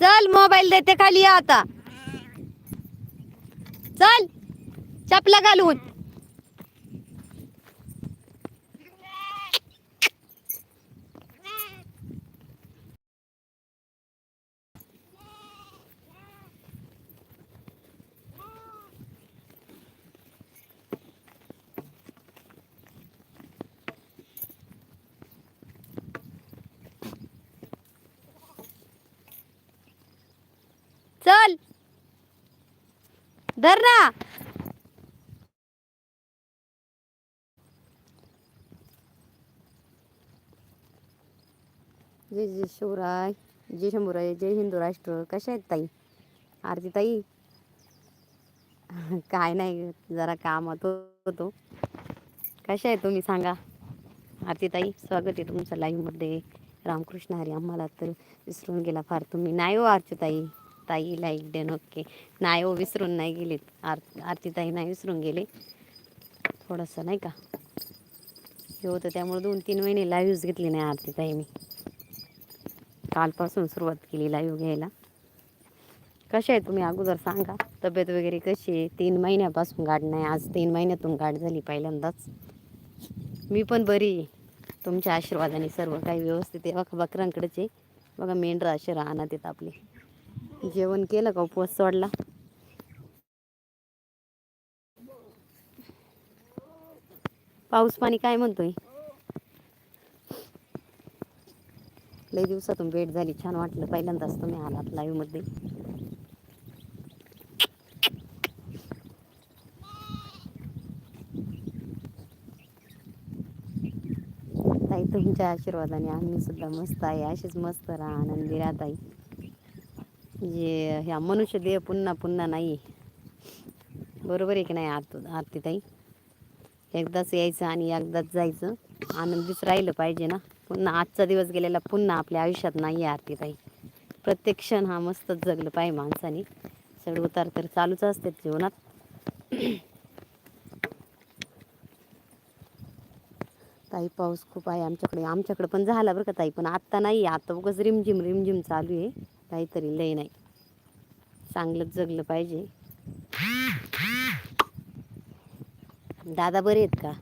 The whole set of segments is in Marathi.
चल मोबाईल देते खाली आता. चल चपला घालून. चल. धर ना. जय जय शिवराय जय शंभूराय जय हिंदू राष्ट्र. कशा आहेत ताई? आरती ताई? काय नाही जरा कामात होतो. कशा आहे तुम्ही सांगा. आरती ताई स्वागत आहे तुमचं लाईव्हमध्ये रामकृष्ण हरी आम्हाला तर विसरून गेला फार तुम्ही. नाही हो आरती ताई. ताई लाईक डेन ओके नाही ओ विसरून नाही गेलीत. आर आरती ताई नाही विसरून गेले. थोडंसं नाही का? हे होतं त्यामुळे दोन तीन महिने लाईव्हच घेतली नाही आरती ताई मी कालपासून सुरुवात केली लाईव्ह घ्यायला. कसे आहे तुम्ही? अगोदर सांगा. तब्येत वगैरे कशी आहे? तीन महिन्यापासून गाठ नाही. आज तीन महिन्यातून गाठ झाली पहिल्यांदाच. मी पण बरी तुमच्या आशीर्वादाने सर्व काही व्यवस्थित आहे. बघा बकरांकडेच आहे. बघा मेंढरा असे राहणार आहेत आपले. जेवण केलं का उपवास सोडला? पाऊस पाणी काय म्हणतोय? लई दिवसातून भेट झाली छान वाटलं. पहिल्यांदाच तुम्ही आलात लाईव्हमध्ये. ताई तुमच्या आशीर्वादाने आम्ही सुद्धा मस्त आहे. अशीच मस्त राहा आनंदी राहताई जे ह्या मनुष्य देह पुन्हा पुन्हा नाही. बरोबर आहे की नाही आत आरती ताई एकदाच यायचं आणि एकदाच जायचं. आनंदीच राहिलं पाहिजे ना. पुन्हा आजचा दिवस गेलेला पुन्हा आपल्या आयुष्यात नाही आहे आरती ताई प्रत्येक क्षण हा मस्तच जगलं पाहिजे माणसाने. चढ उतार तर चालूच असते जीवनात. ताई पाऊस खूप आहे आमच्याकडे. आमच्याकडे पण झाला बरं का ताई. पण आत्ता नाही आता उगाच रिमझिम रिमझिम चालू आहे. काहीतरी लय नाही. चांगलंच जगलं पाहिजे. दादा बरे आहेत का?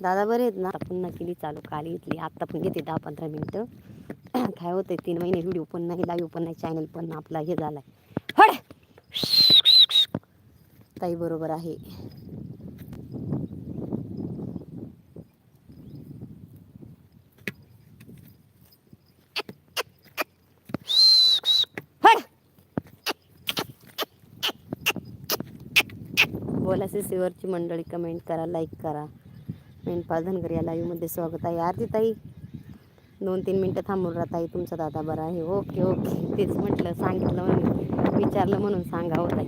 दादा बरे आहेत ना? पुन्हा केली चालू काल घेतली आत्ता पण घेते दहा पंधरा मिनटं. काय होते तीन महिने व्हिडिओ पण नाही लाईव्ह पण नाही चॅनल पण आपला हे झाला आहे ताई बरोबर आहे हड बोला सीसीवरची मंडळी कमेंट करा लाईक करा. मेंढपाळ धनगर या लाईव्हमध्ये स्वागत आहे. आरती ताई दोन तीन मिनटं थांबून राहा ताई तुमचा दादा बरा आहे. ओके ओके तेच म्हटलं सांगितलं म्हणून विचारलं म्हणून सांगा ताई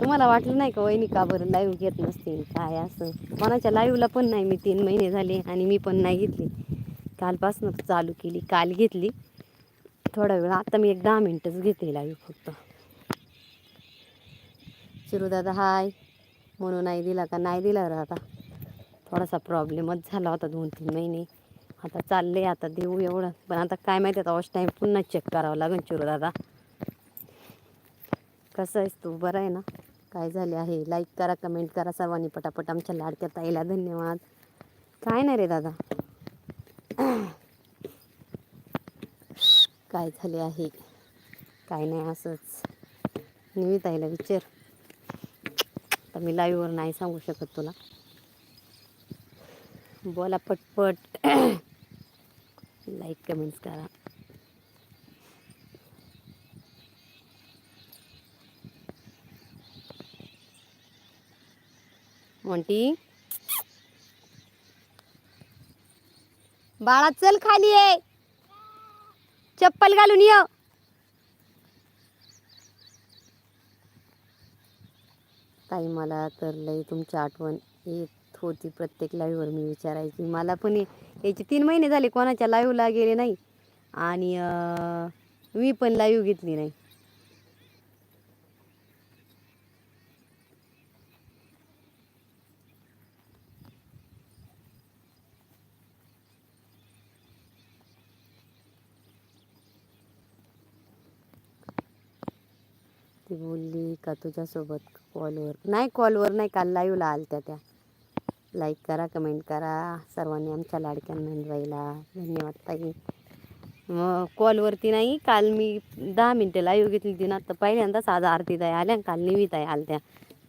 तुम्हाला वाटलं नाही का वहिनी का बरं लाईव्ह घेत नसते काय असं? कोणाच्या लाईव्हला पण नाही मी तीन महिने झाले आणि मी पण नाही घेतली. कालपासून चालू केली काल घेतली. थोडा वेळ आता मी एक दहा मिनटंच घेते लाईव्ह फक्त. चिरूदादा हाय. म्हणून नाही दिला का? नाही दिला रे आता. थोडासा प्रॉब्लेमच झाला होता दोन तीन महिने. आता चालले आता देऊ एवढं. पण आता काय माहिती आता वॉच टाईम पुन्हा चेक करावं लागेल चिरूदादा. कसं आहेस तू? बरं आहे ना? काय झाले आहे? लाईक करा कमेंट करा सर्वांनी पटापट. आमच्या लाडक्या ताईला धन्यवाद. काय नाही रे दादा. काय झाले आहे? काय नाही असंच. निवित ताईला विचार. आता मी लाईव्हवर नाही सांगू शकत तुला. बोला पटपट. लाईक कमेंट्स करा. मोंटी. बाळा चल खाली ये. चप्पल घालून ये. ताई मला तर लई तुमची आठवण येत होती प्रत्येक लाईव्हवर मी विचारायची. मला पण ये- याचे तीन महिने झाले कोणाच्या लाईव्हला गेले नाही. आणि मी पण लाईव्ह घेतली नाही ती बोलली का तुझ्यासोबत कॉलवर नाही कॉलवर नाही काल लाईव्हला आलत्या त्या. लाईक करा कमेंट करा. सर्वांनी आमच्या लाडक्या नंदबाईला धन्यवाद ताई. मग कॉलवरती नाही काल मी दहा मिनटं लाईव्ह घेतली होती ना तर पहिल्यांदाच आज आरती ताई आल्या आणि काल निवी ताई आलत्या.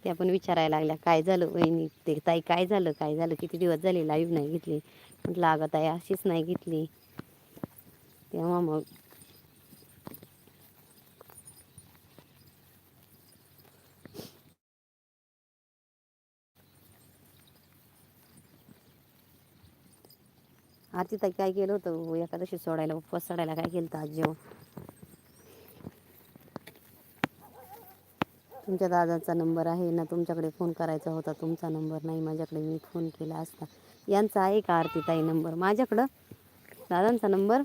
त्या पण विचारायला लागल्या काय झालं वहिनी? ते ताई काय झालं? काय झालं? किती दिवस झाले लाईव्ह नाही घेतली? म्हटलं अगं ताई अशीच नाही घेतली. तेव्हा मग आरती ताई काय केलं होतं? एकादशी सोडायला उपवास सोडायला काय केलं होतं आज जेवण? तुमच्या दादाचा नंबर आहे ना तुमच्याकडे फोन करायचा होता तुमचा नंबर नाही माझ्याकडे मी फोन केला असता. यांचा आहे का आरती ताई नंबर? माझ्याकडं? दादांचा नंबर?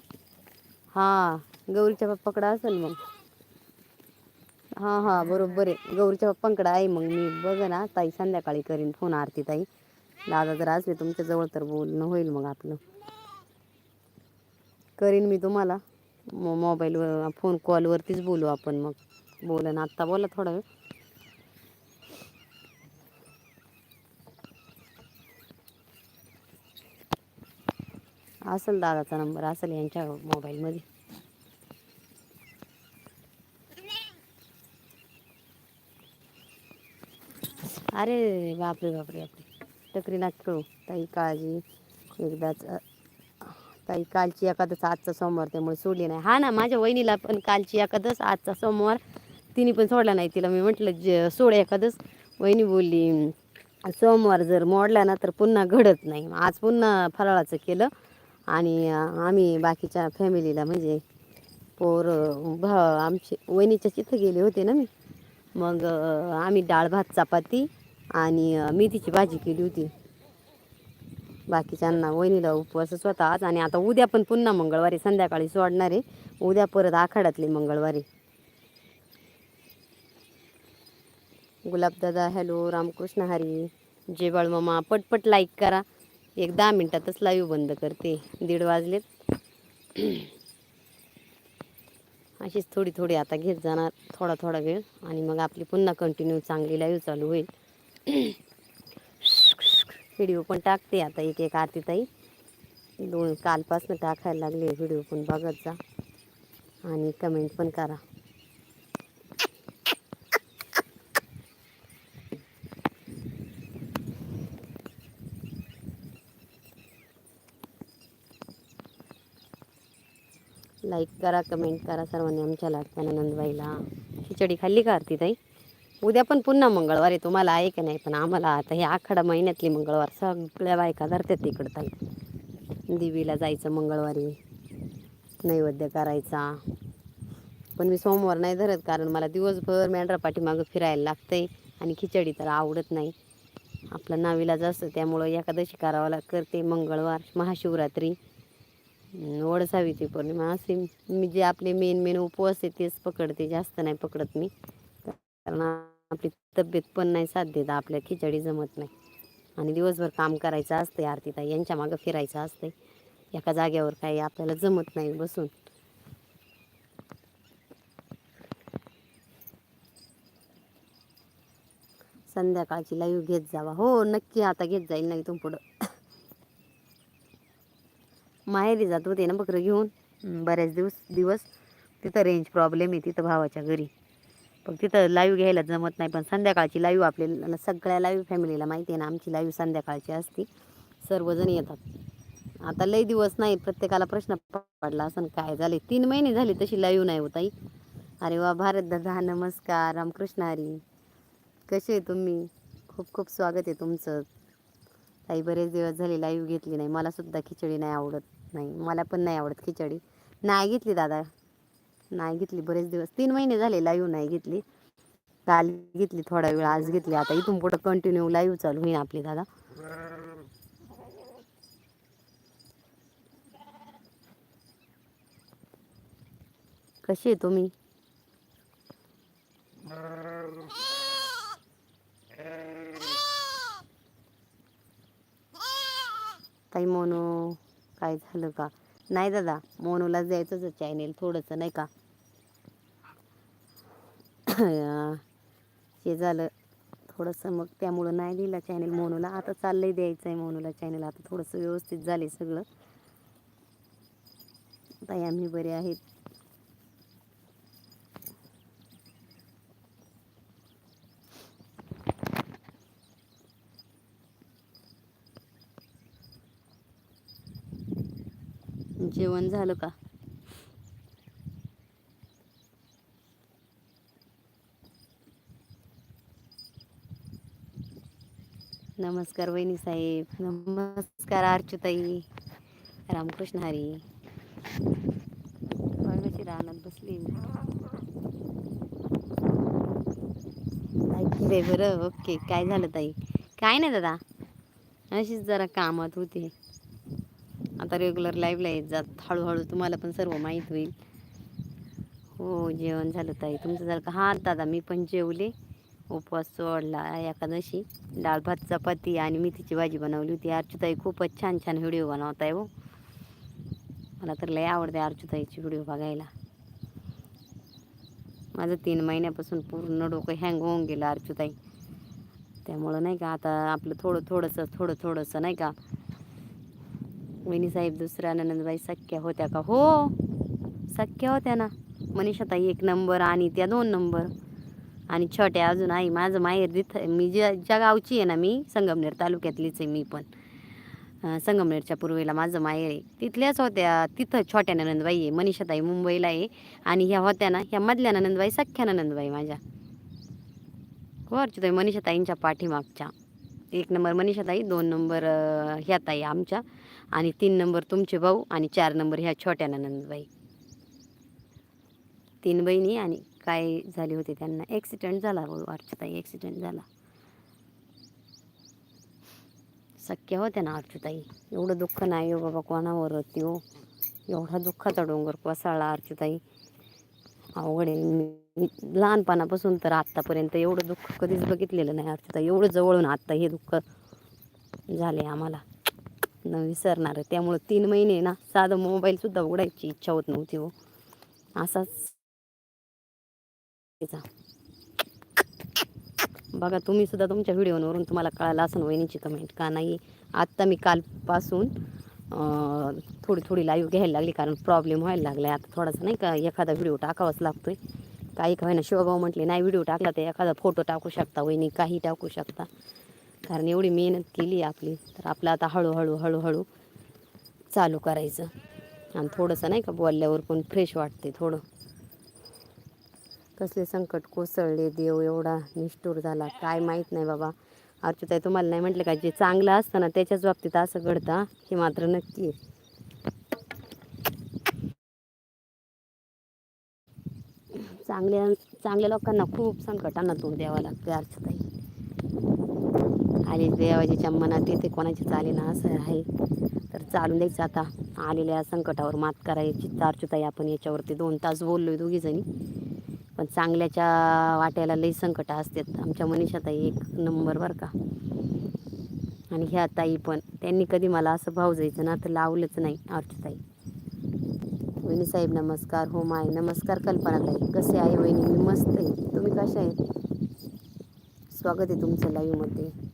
हां गौरीच्या पप्पाकडं असेल मग. हां हां बरोबर आहे. गौरीच्या पप्पांकडं आहे मग मी. बघ ना ताई संध्याकाळी करीन फोन आरती ताई दादा जर असले तुमच्याजवळ तर बोलणं होईल मग आपलं. करीन मी तुम्हाला. मो मोबाईलवर फोन कॉलवरतीच बोलू आपण मग. बोला ना आत्ता बोला थोडा वेळ. असेल दादाचा नंबर असेल यांच्या मोबाईलमध्ये अरे बापरे बापरे बापरे. टकरी नाक करू ताई काळजी. एकदाच ताई कालची एकादश आजचा सोमवार त्यामुळे सोडली नाही. हा ना माझ्या वहिनीला पण कालची एकादश आजचा सोमवार. तिने पण सोडला नाही तिला मी म्हटलं ज सोड एकादश वहिनी बोलली सोमवार जर मोडला ना तर पुन्हा घडत नाही. आज पुन्हा फराळाचं केलं आणि आम्ही बाकीच्या फॅमिलीला म्हणजे पोर भा आमचे वहिनीच्या तिथं गेले होते ना मी. मग आम्ही डाळ भात चपाती आणि मेथीची भाजी केली होती. बाकीच्यांना वहिनीला उपवासच होता आज. आणि आता उद्या पण पुन्हा मंगळवारी संध्याकाळी सोडणार आहे. उद्या परत आखाड्यातली मंगळवारी. गुलाबदादा हॅलो रामकृष्ण हरी. जय मामा पटपट लाईक करा. एक दहा मिनटातच लाईव्ह बंद करते. दीड वाजलेत. अशीच थोडी थोडी आता घेत जाणार. थोडा थोडा वेळ. आणि मग आपली पुन्हा कंटिन्यू चांगली लाईव्ह चालू होईल. व्हिडिओ पण टाकते आता एक एक आरतीताई दोन कालपासून टाकायला लागले व्हिडिओ पण बघत जा. आणि कमेंट पण करा. लाईक करा कमेंट करा सर्वांनी आमच्या लाडक्या नंदबाईला. खिचडी खाल्ली का आरती ताई? उद्या पण पुन्हा मंगळवारी तुम्हाला आहे का नाही? पण आम्हाला आता हे आखाडा महिन्यातली मंगळवार. सगळ्या बायका धरतात तिकडं ताई. देवीला जायचं मंगळवारी. नैवेद्य करायचा. पण मी सोमवार नाही धरत कारण मला दिवसभर मेंढरा पाठीमागं फिरायला लागतंय आणि खिचडी तर आवडत नाही. आपलं नावीला जास्त त्यामुळं एकादशी करावाला करते मंगळवार महाशिवरात्री. अं, पौर्णिमा असे मी जे आपले मेन मेन उपवास आहे तेच पकडते जास्त नाही पकडत मी. कारण आपली तब्येत पण नाही साथ देत आपल्या खिचडी जमत नाही. आणि दिवसभर काम करायचं असते आरतीताई यांच्या मागं फिरायचं असते एका जाग्यावर काही आपल्याला जमत नाही बसून. संध्याकाळची लाईव्ह घेत जावा. हो नक्की आता घेत जाईल नाही इथून पुढं. माहेरी जात होते ना बकरं घेऊन? बऱ्याच दिवस दिवस. तिथं रेंज प्रॉब्लेम आहे तिथं भावाच्या घरी. पण तिथं लाईव्ह घ्यायला जमत नाही पण संध्याकाळची लाईव्ह आपल्याला सगळ्या लाईव्ह फॅमिलीला माहिती आहे ना आमची लाईव्ह संध्याकाळची असती. सर्वजण येतात. आता लई दिवस नाही प्रत्येकाला प्रश्न पडला असं काय झाले? तीन महिने झाले तशी लाईव्ह नाही होताई अरे वा भारत दादा नमस्कार रामकृष्ण हरी. कसे आहे तुम्ही? खूप खूप स्वागत आहे तुमचं. ताई बरेच दिवस झाले लाईव्ह घेतली नाही. मलासुद्धा खिचडी नाही आवडत नाही. मला पण नाही आवडत खिचडी. नाही घेतली दादा. नाही घेतली बरेच दिवस. तीन महिने झाले लाईव्ह नाही घेतली. काल घेतली थोडा वेळ आज घेतली. आता इथून पुढं कंटिन्यू लाईव्ह चालू होईल आपली दादा. कशी आहे तुम्ही? ताई मोनू काय झालं का? नाही दादा मोनूलाच द्यायचंच चॅनेल थोडंसं नाही का? हे झालं थोडंसं मग त्यामुळं नाही दिला चॅनेल मोनूला. आता चाललंय द्यायचं आहे मोनूला चॅनेल आता थोडंसं व्यवस्थित झाले सगळं. ताई आम्ही बरे आहेत. जेवण झालं का? नमस्कार वहिनी साहेब. नमस्कार अर्चुताई रामकृष्ण हरी. कशी रानात बसली रे बरं. ओके. काय झालं ताई? काय नाही दादा. अशीच जरा कामात होती. आता रेग्युलर लाईव्हला येत जात. हळूहळू तुम्हाला पण सर्व माहीत होईल. हो जेवण झालं ताई. तुमचं झालं का हा दादा मी पण जेवले. उपवास सोडला एकादशी. डाळ भात चपाती आणि मेथीची भाजी बनवली होती. अर्चुताई खूपच छान छान व्हिडिओ बनवत आहे हो. मला तर लय आवडते अर्चुताईची व्हिडिओ बघायला. माझं तीन महिन्यापासून पूर्ण डोकं हँग होऊन गेलं अर्चुताई. त्यामुळं नाही का आता आपलं थोडं थोडंसं थोडं थोडंसं नाही का वहिनी साहेब दुसऱ्या ननंदबाई सख्या होत्या का? हो सख्या होत्या ना. मनीषाताई एक नंबर आणि त्या दोन नंबर. आणि छोट्या अजून आई माझं माहेर तिथं मी ज्या ज्या गावची आहे ना मी संगमनेर तालुक्यातलीच आहे मी पण. संगमनेरच्या पूर्वेला माझं माहेर आहे. तिथल्याच होत्या तिथं छोट्या ननंदबाई आहे मनीषाताई मुंबईला आहे. आणि ह्या होत्या ना ह्या मधल्या ननंदबाई सख्या ननंदबाई माझ्या. हो अर्चुताई मनीषाताईंच्या पाठीमागच्या. एक नंबर मनीषाताई दोन नंबर ह्या ताई आमच्या. आणि तीन नंबर तुमचे भाऊ आणि चार नंबर ह्या छोट्या नंदबाई. तीन बहिणी आणि काय झाले होते त्यांना? ॲक्सिडेंट झाला भाऊ अर्चुताई ॲक्सिडेंट झाला. सख्या होत्या ना अर्चुताई एवढं दुःख नाही हो बाबा कोणावर होती हो एवढा दुःखाचा डोंगर कोसळला अर्चुताई अवघड आहे. लहानपणापासून तर आत्तापर्यंत एवढं दुःख कधीच बघितलेलं नाही अर्चुताई एवढं जवळून आत्ता हे दुःख झाले आम्हाला. न विसरणार त्यामुळं तीन महिने ना साधं मोबाईलसुद्धा उघडायची इच्छा होत नव्हती हो. असाच. बघा तुम्ही सुद्धा तुमच्या व्हिडिओवरून तुम्हाला कळालं असं वहिनीची कमेंट का नाही आत्ता मी कालपासून थोडी थोडी लाईव्ह घ्यायला लागली कारण प्रॉब्लेम व्हायला लागला आता थोडासा नाही का एखादा व्हिडिओ टाकावाच लागतो आहे काही काही ना शिवभाऊ म्हटले नाही व्हिडिओ टाकला तर एखादा फोटो टाकू शकता वहिनी काही टाकू शकता. कारण एवढी मेहनत केली आपली. तर आपलं आता हळूहळू हळूहळू चालू करायचं. आणि थोडंसं नाही का बोलल्यावर पण फ्रेश वाटते थोडं. कसले संकट कोसळले देव एवढा निष्ठूर झाला. काय माहीत नाही बाबा. अर्चुताई तुम्हाला नाही म्हटलं का जे चांगलं असतं ना त्याच्याच बाबतीत असं घडतं हे? मात्र नक्की आहे. चांगल्या चांगल्या लोकांना खूप संकटांना तोंड द्यावं लागते अर्चताई. आले देवाजीच्या मनात येते कोणाची चालेना असं आहे. तर चालून द्यायचं आता. आलेल्या संकटावर मात करायची चारचुताई आपण याच्यावरती दोन तास बोललो आहे दोघीजणी पण चांगल्याच्या वाट्याला लई संकट असतात. आमच्या मनीषाताई एक नंबर बरं का. आणि ह्या ताई पण. त्यांनी कधी मला असं भाव जायचं ना तर लावलंच नाही अर्चताई वहिनी साहेब नमस्कार. हो माय. नमस्कार कल्पनाताई कसे आहे वहिनी? मी मस्त आहे. तुम्ही कशा आहे स्वागत आहे तुमचं लाईव्हमध्ये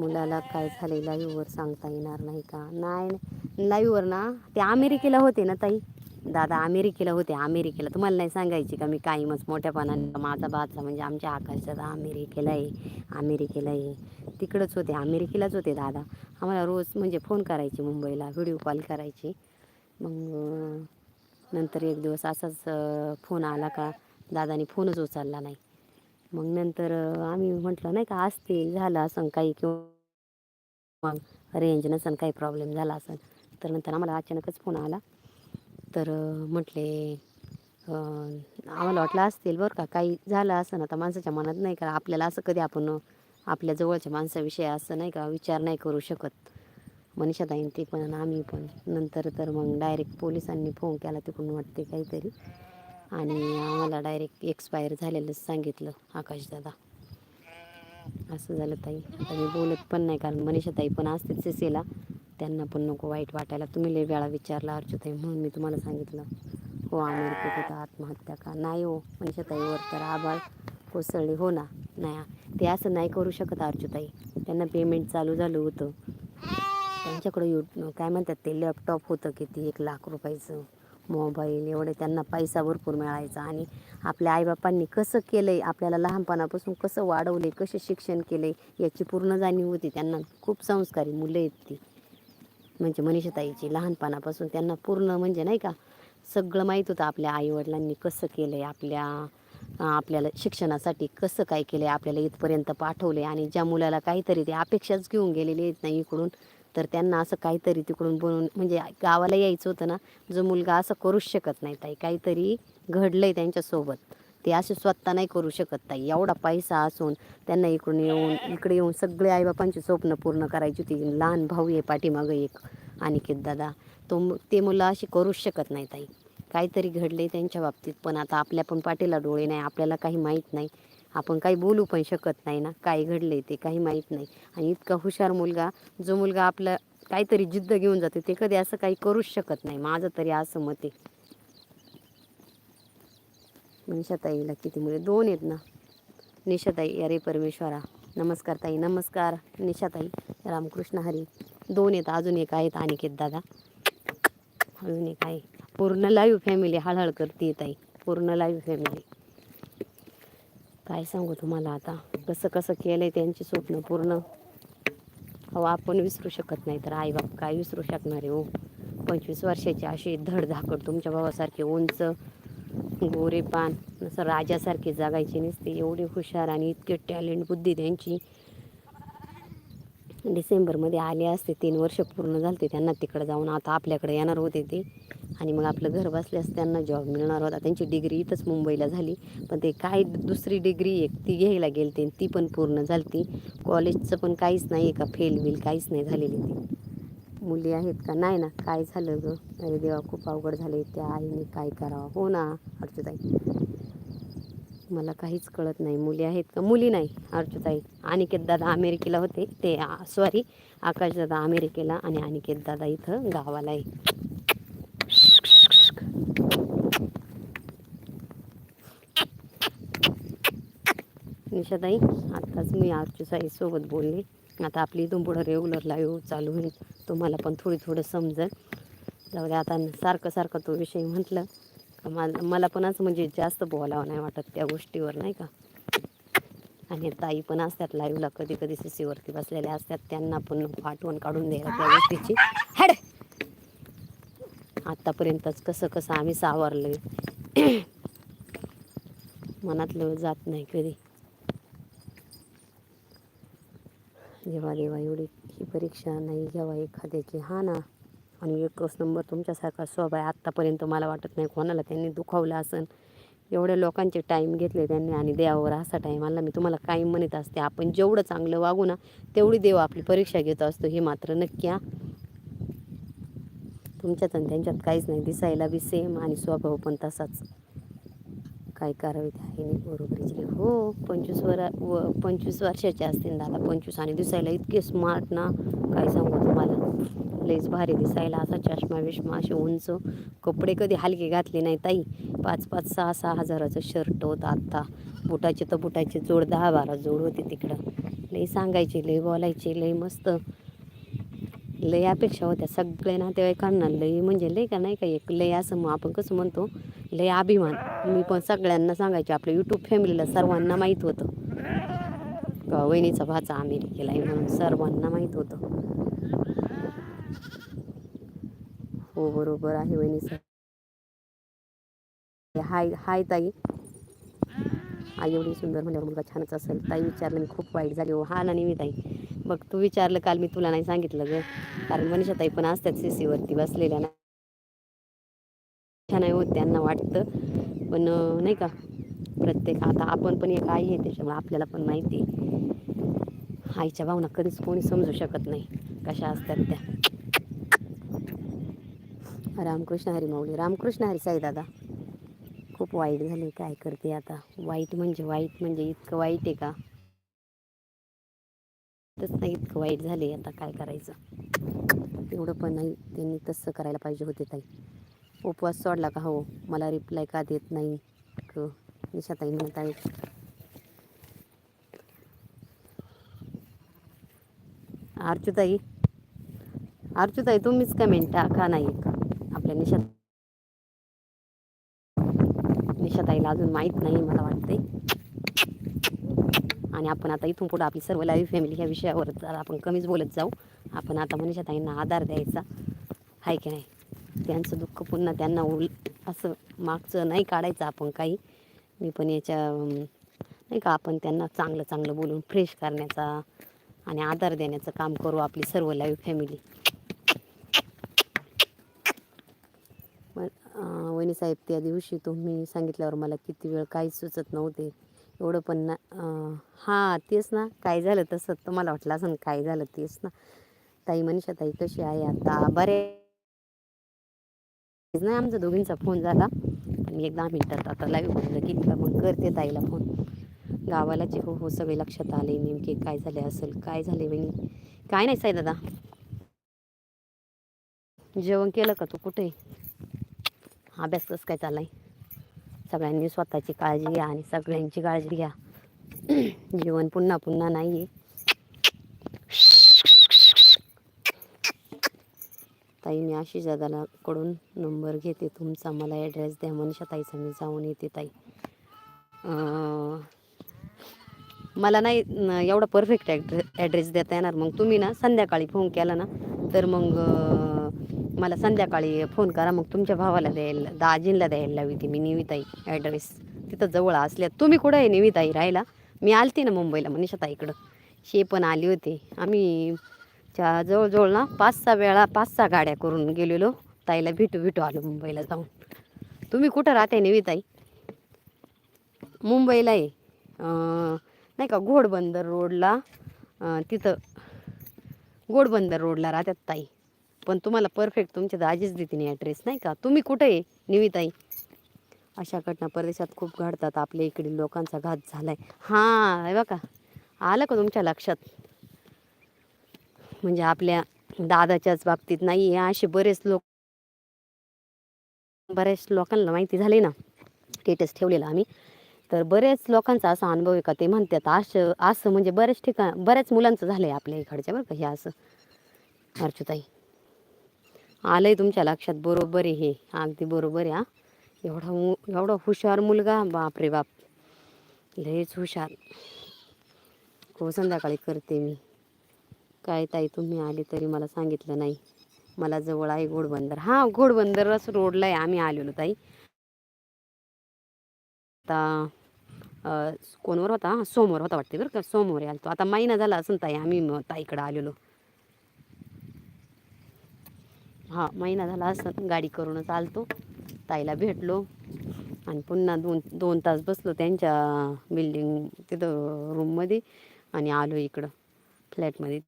मुलाला काय झाले लाईव्हवर सांगता येणार नाही का? नाही लाईव्हवर ना ते अमेरिकेला होते ना ताई? दादा अमेरिकेला होते अमेरिकेला. तुम्हाला नाही सांगायची का? मी काही मग मोठ्यापणाने माझा बाचा म्हणजे आमच्या आकाशचा दादा अमेरिकेला आहे अमेरिकेला आहे. तिकडंच होते अमेरिकेलाच होते दादा. आम्हाला रोज म्हणजे फोन करायचे मुंबईला व्हिडिओ कॉल करायची. मग नंतर एक दिवस असाच फोन आला का? दादाने फोनच उचलला नाही. मग नंतर आम्ही म्हटलं नाही का असते झालं असं काही किंवा मग रेंज नसन काही प्रॉब्लेम झाला असेल तर नंतर आम्हाला अचानकच फोन आला. तर म्हटले आम्हाला वाटलं असतील बरं का काही झालं असं ना तर माणसाच्या मनात नाही का आपल्याला असं कधी आपण आपल्या जवळच्या माणसाविषयी असं नाही का विचार नाही करू शकत. मनीषाताईंनी ते पण आम्ही पण. नंतर तर मग डायरेक्ट पोलिसांनी फोन केला तिकडून वाटते काहीतरी. आणि आम्हाला डायरेक्ट एक्सपायर झालेलंच सांगितलं आकाशदादा असं झालं ताई. आता मी बोलत पण नाही कारण मनीषा ताई पण असते सीसीला त्यांना पण नको वाईट वाटायला. तुम्ही लय वेळा विचारला अर्जुताई म्हणून मी तुम्हाला सांगितलं. हो अमेरिकेत होता आत्महत्या का? नाही हो मनीषाताईवर तर आभाळ कोसळली. हो ना नाही. ते असं नाही करू शकत अर्जुताई त्यांना पेमेंट चालू झालं होतं. त्यांच्याकडं यू काय म्हणतात ते लॅपटॉप होतं किती? एक लाख रुपयाचं. मोबाईल एवढे त्यांना पैसा भरपूर मिळायचा. आणि आपल्या आईबापांनी कसं केलं आहे आपल्याला लहानपणापासून कसं वाढवलं आहे कसे शिक्षण केले याची पूर्ण जाणीव होती. त्यांना खूप संस्कारी मुलं आहेत ती. म्हणजे मनीषाताईची लहानपणापासून त्यांना पूर्ण म्हणजे नाही का सगळं माहीत होतं आपल्या आईवडिलांनी कसं केलं आहे आपल्या आपल्याला शिक्षणासाठी कसं काय केलं आहे आपल्याला इथपर्यंत पाठवले आणि ज्या मुलाला काहीतरी ते अपेक्षाच घेऊन गेलेले आहेत नाही इकडून तर त्यांना असं काहीतरी तिकडून बनवून म्हणजे गावाला यायचं होतं ना जो मुलगा असं करूच शकत नाही ताई. काहीतरी घडलं आहे त्यांच्यासोबत. ते असे स्वतः नाही करू शकत ताई. एवढा पैसा असून त्यांना इकडून येऊन इकडे येऊन सगळे आईबापांची स्वप्न पूर्ण करायची होती. लहान भाऊ आहे पाठीमागं एक अनिकेत दादा. तो ते मुलं अशी करूच शकत नाही ताई. काहीतरी घडले त्यांच्या बाबतीत पण आता आपल्या पण पाठीला डोळे नाही आपल्याला काही माहीत नाही. आपण काही बोलू पण शकत नाही ना. काय घडले ते काही माहीत नाही. आणि इतका हुशार मुलगा जो मुलगा आपला काहीतरी जिद्द घेऊन जाते ते कधी असं काही करूच शकत नाही. माझं तरी असं मत आहे. निशाताईला किती मुले? दोन आहेत ना. निशाताई अरे परमेश्वरा. नमस्कार ताई नमस्कार. निशाताई रामकृष्ण हरी. दोन आहेत अजून एक आहेत अनिकेत दादा. अजून एक आहे. पूर्ण लाईव्ह फॅमिली हळहळ करते ताई. पूर्ण लाईव्ह फॅमिली काय सांगू तुम्हाला आता? कसं कसं केलं आहे त्यांची स्वप्न पूर्ण? अहो आपण विसरू शकत नाही तर आईबाप काय विसरू शकणार आहे हो? पंचवीस वर्षाची अशी धडधाकड तुमच्या भावासारखे उंच गोरेपान असं राजासारखे जगायचे नसते. एवढे हुशार आणि इतके टॅलेंट बुद्धी त्यांची. डिसेंबरमध्ये आले असते तीन वर्ष पूर्ण झालते त्यांना तिकडे जाऊन. आता आपल्याकडे येणार होते ते. आणि मग आपलं घर बसल्यास त्यांना जॉब मिळणार होता. त्यांची डिग्री इथंच मुंबईला झाली. पण ते काय दुसरी डिग्री एक ती घ्यायला गेलते ती पण पूर्ण झाली कॉलेजचं पण काहीच नाही का? फेल बिल काहीच नाही झालेली ती. मुली आहेत का? नाही ना. काय झालं गं? अरे देवा खूप अवघड झाले त्या आईने काय करावं? हो ना अर्जुताई मला काहीच कळत नाही. मुली आहेत का? मुली नाही अर्जुताई अनिकेत दादा अमेरिकेला होते. ते सॉरी आकाश दादा अमेरिकेला आणि अनिकेत दादा इथं गावाला आहे. निशाताई आत्ताच मी अर्जुताई सोबत बोलले. आता आपली इथून पुढं रेग्युलर लाईव्ह चालू होईल. तुम्हाला पण थोडी थोडं समजेल. जाऊ दे आता सारखं सारखं तो विषय म्हटलं. का मला मला पण असं म्हणजे जास्त बोलावं नाही वाटत त्या गोष्टीवर नाही का? आणि ताई पण असतात लाईव्हला कधी कधी सीसीवरती बसलेल्या असतात. त्यांना पण आठवण काढून द्यायला त्या गोष्टीची. हॅड! आत्तापर्यंतच कसं कसं आम्ही सावरलं मनातलं जात नाही कधी. जेव्हा देवा एवढी ही परीक्षा नाही घ्यावा एखाद्याची. हा ना. आणि एकच नंबर तुमच्यासारखा स्वभाव आहे. आत्तापर्यंत मला वाटत नाही कोणाला त्यांनी दुखावलं असन. एवढ्या लोकांचे टाईम घेतले त्यांनी आणि देवावर असा टाईम आला मी तुम्हाला काही म्हणत असते आपण जेवढं चांगलं वागू ना तेवढी देव आपली परीक्षा घेत असतो. हे मात्र नक्की हा. तुमच्यात आणि त्यांच्यात काहीच नाही. दिसायला बी सेम आणि स्वभाव पण तसाच. काय करावे ते आहे नाही बरोबरीचे हो पंचवीस वर व पंचवीस वर्षाचे असतील दादा पंचवीस आणि दिसायला इतके स्मार्ट ना काय सांगू तुम्हाला. लईच भारी दिसायला असा चष्मा विष्मा असे उंच कपडे कधी हलके घातले नाही ताई. पाच पाच सहा सहा हजाराचं शर्ट होतं आत्ता. बुटाचे तर बुटाचे जोड दहा बारा जोड होते तिकडं. लई सांगायचे लई बोलायचे लई मस्त. लय अपेक्षा होत्या. सगळ्या नातेवाईकांना लय म्हणजे लय का नाही का एक लय असं मग आपण कसं म्हणतो लय अभिमान. मी पण सगळ्यांना सांगायचे आपल्या यूट्यूब फॅमिलीला सर्वांना माहीत होतं. का वहिनीचा भाचा अमेरिकेला आहे म्हणून सर्वांना माहीत होतं. हो बरोबर आहे वहिनीचं. हाय हाय ताई. आई एवढी सुंदर म्हणजे मुलगा छानच असेल. ताई विचारलं मी खूप वाईट झाली. हो हा ना नेहमी ताई बघ तू विचारलं काल मी तुला नाही सांगितलं ग. कारण मनीषा ताई पण असतात सी सीवरती बसलेल्या ना. छान होत त्यांना वाटतं. पण नाही का? प्रत्येक आता आपण पण एक आई आहे त्याच्यामुळे आपल्याला पण माहिती आहे. आईच्या भावना कधीच कोणी समजू शकत नाही. कशा असतात त्या? रामकृष्ण हरी माऊली रामकृष्ण हरी साई दादा. खूप वाईट झाले काय करते आता? वाईट म्हणजे वाईट म्हणजे इतकं वाईट आहे का? तसं नाही इतकं वाईट झाले आता काय करायचं. एवढं पण नाही त्यांनी तसं करायला पाहिजे होते ताई. उपवास सोडला का हो? मला रिप्लाय का देत नाही? क निशाताई म्हणत आहे अर्चुताई अर्चुताई तुम्हीच कमेंट टाका नाही आपल्या निशात निशाताईला अजून माहीत नाही मला वाटते आणि आपण आता इथून पुढे आपली सर्व लाईव्ह फॅमिली ह्या विषयावर जर आपण कमीच बोलत जाऊ. आपण आता मनीषाताईंना आधार द्यायचा. आहे की नाही? त्यांचं दुःख पुन्हा त्यांना उल असं मागचं नाही काढायचं आपण काही. मी पण याच्या नाही का आपण त्यांना चांगलं चांगलं बोलून फ्रेश करण्याचा आणि आधार देण्याचं काम करू आपली सर्व लाईव्ह फॅमिली वणी साहेब त्या दिवशी तुम्ही सांगितल्यावर मला किती वेळ काहीच सुचत नव्हते. एवढं पण ना. हां तेच ना. काय झालं तसं? तुम्हाला वाटलं असं काय झालं तेच ना. ताई मनीषा ताई कशी आहे आता? बरे? नाही आमचा दोघींचा फोन झाला. आणि मी एक दहा आता लाईव्ह बोललं की का? मग करते ताईला फोन गावालाचे हो हो सगळे लक्षात आले नेमके काय झाले असेल काय झाले बहिणी? काय नाही साई दादा. जेवण केलं का तू? कुठे? अभ्यास कसं काय चाललाय? सगळ्यांनी स्वतःची काळजी घ्या आणि सगळ्यांची काळजी घ्या. जीवन पुन्हा पुन्हा नाही आहे ताई मी अशी दादाला नंबर घेते. तुमचा मला ॲड्रेस द्या. मनीषा ताईचा मी जाऊन येते ताई. मला नाही एवढा परफेक्ट ॲड्रे ॲड्रेस देता येणार. मग तुम्ही ना संध्याकाळी फोन केला ना तर मग मला संध्याकाळी फोन करा. मग तुमच्या भावाला द्यायला दाजींला द्यायला लावी ती मी निविताई ॲड्रेस तिथं जवळ असल्या तुम्ही कुठं आहे निविताई राहायला? मी आलती ना मुंबईला मनीषाताईकडं शे पण आली होती. आम्ही च्या जवळजवळ ना पाच सहा वेळा पाच सहा गाड्या करून गेलेलो. ताईला भेटू भेटू आलो मुंबईला जाऊन. तुम्ही कुठं राहते निविताई? मुंबईला आहे. नाही का घोडबंदर रोडला तिथं घोडबंदर रोडला राहतात ताई. पण तुम्हाला परफेक्ट तुमच्या दाजीच देते नाही ॲड्रेस नाही का? तुम्ही कुठे आहे निविताई? अशा घटना परदेशात खूप घडतात. आपल्या इकडील लोकांचा घात झालाय. हां हे बघा. आलं का तुमच्या लक्षात? म्हणजे आपल्या दादाच्याच बाबतीत नाही आहे. असे बरेच लोक बऱ्याच लोकांना माहिती झाली ना. स्टेटस ठेवलेला आम्ही. तर बरेच लोकांचा असा अनुभव आहे का? ते म्हणतात असं असं म्हणजे बऱ्याच ठिकाण बऱ्याच मुलांचं झालं आहे आपल्या इकडच्या बरं का हे असं. अर्चुताई आलंय तुमच्या लक्षात बरोबर आहे हे. अगदी बरोबर आहे हा. एवढा मु एवढा हुशार मुलगा बाप रे बाप. लयच हुशार. हो संध्याकाळी करते मी. काय ताई तुम्ही आले तरी मला सांगितलं नाही. मला जवळ आहे घोडबंदर. हां घोडबंदरच रोडला आहे आम्ही आलेलो ताई. आता कोणवर होता? हां, सोमवार होता वाटते बरं का? सोमवारी आलतो. आता महिना झाला असं ताई आम्ही ताईकडं आलेलो. हां महिना झाला असं गाडी करूनच आलतो. ताईला भेटलो. आणि पुन्हा दोन दोन तास बसलो त्यांच्या बिल्डिंग तिथं रूममध्ये आणि आलो इकडं फ्लॅटमध्ये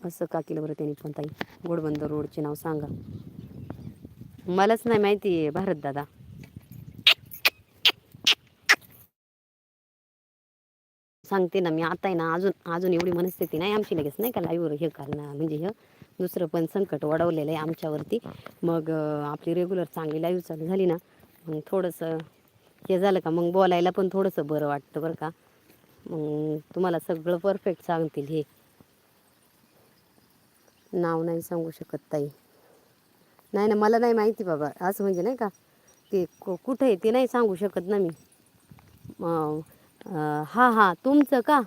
असं का केलं बरं त्यांनी पण ताई? घोडबंदर रोडचे नाव सांगा. मलाच नाही माहिती आहे भारत दादा. सांगते ना मी. आता आहे ना अजून अजून एवढी मनस्थिती नाही आमची लगेच नाही का? लाईव्हवर हे करणं म्हणजे हे दुसरं पण संकट वाढवलेलं आहे आमच्यावरती. मग आपली रेग्युलर चांगली लाईव्ह चालू झाली ना मग थोडंसं हे झालं का? मग बोलायला पण थोडंसं बरं वाटतं बरं का? मग तुम्हाला सगळं परफेक्ट सांगतील हे. नाव नाही सांगू शकत ताई. नाही ना मला नाही माहिती बाबा असं म्हणजे नाही का? ते कु- कुठं आहे ते नाही सांगू शकत ना मी. हां हां तुमचं का?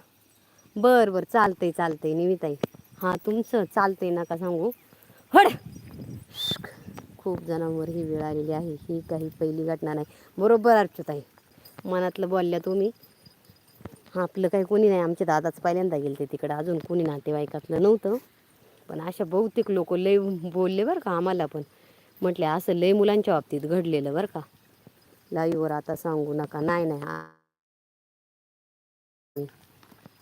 बरं बरं चालतंय चालतंय निविताई. हां तुमचं चालतंय नका सांगू. हड! खूप जणांवर ही वेळ आलेली आहे. ही काही पहिली घटना नाही. बरोबर अर्चुताई. मनातलं बोलल्या तुम्ही. आपलं काही कोणी नाही. आमच्या दादाच पहिल्यांदा गेले ते तिकडं. अजून कोणी नातेवाईकातलं नव्हतं. पण अशा बहुतेक लोक लय बोलले बरं का आम्हाला पण. म्हटले असं लय मुलांच्या बाबतीत घडलेलं बरं का. लाईव्हवर आता सांगू नका. नाही नाही हां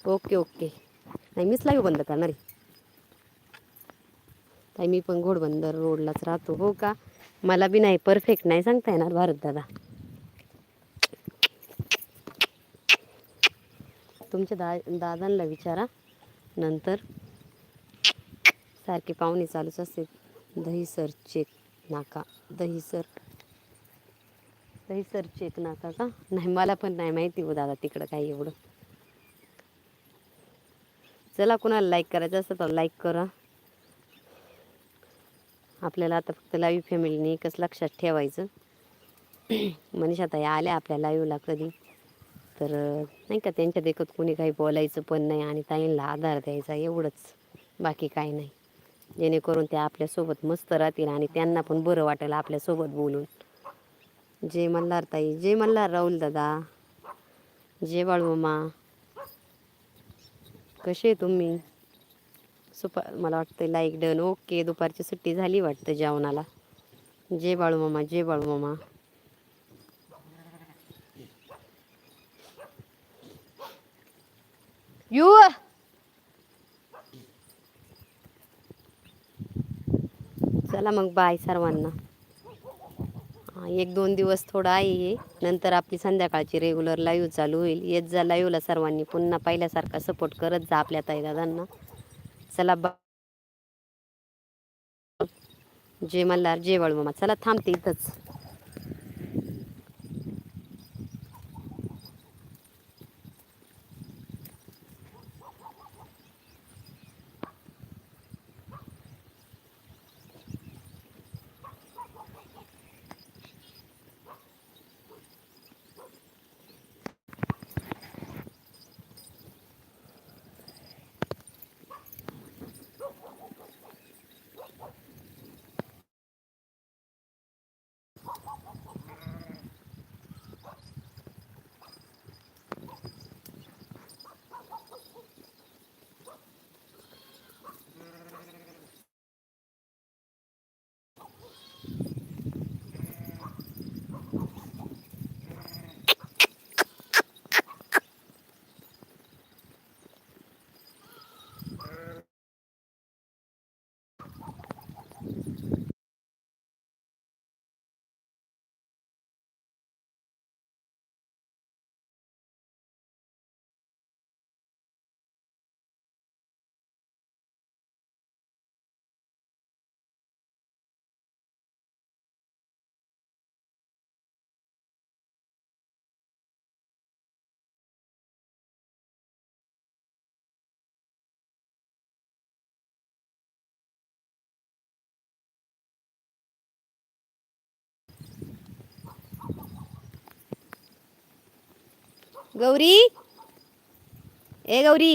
ओके ओके. नाही मीच लाईव्ह बंद करणार. आहे ताई मी पण घोडबंदर रोडलाच राहतो हो का? मला बी नाही परफेक्ट नाही सांगता येणार भारत दादा. तुमच्या दा दादांना विचारा. नंतर सारखे पाहुणे चालूच असते. दहीसर चेक नाका. दहीसर दहीसर चेक नाका का? नाही मला पण नाही माहिती हो दादा तिकडं काही एवढं. चला कुणाला लाईक करायचं असं तर लाईक करा. आपल्याला आता फक्त लाईव्ह फॅमिलीने एकच लक्षात ठेवायचं. मनीषा ताई आल्या आपल्या लाईव्हला कधी. तर नाही का त्यांच्या देखत कोणी काही बोलायचं पण नाही आणि ताईंना आधार द्यायचा एवढंच. बाकी काही नाही. जेणेकरून त्या आपल्यासोबत मस्त राहतील आणि त्यांना पण बरं वाटेल आपल्यासोबत बोलून. जय मल्हार ताई जय मल्हार राहुल दादा जय बाळूमामा. कसे तुम्ही? सुपा मला वाटतं लाईक डन ओके दुपारची सुट्टी झाली वाटतं जेवणाला. जे बाळू मामा जे बाळू मामा. यू! चला मग बाय सर्वांना. एक दोन दिवस थोडं आहे हे. नंतर आपली संध्याकाळची रेग्युलर लाईव्ह चालू होईल. येत जा लाईव्हला सर्वांनी पुन्हा पहिल्यासारखा सपोर्ट करत जा आपल्या ताई दादांना चला बा जय मल्हार जय बाळूमामा. चला थांबते इथंच. गौरी? ए गौरी?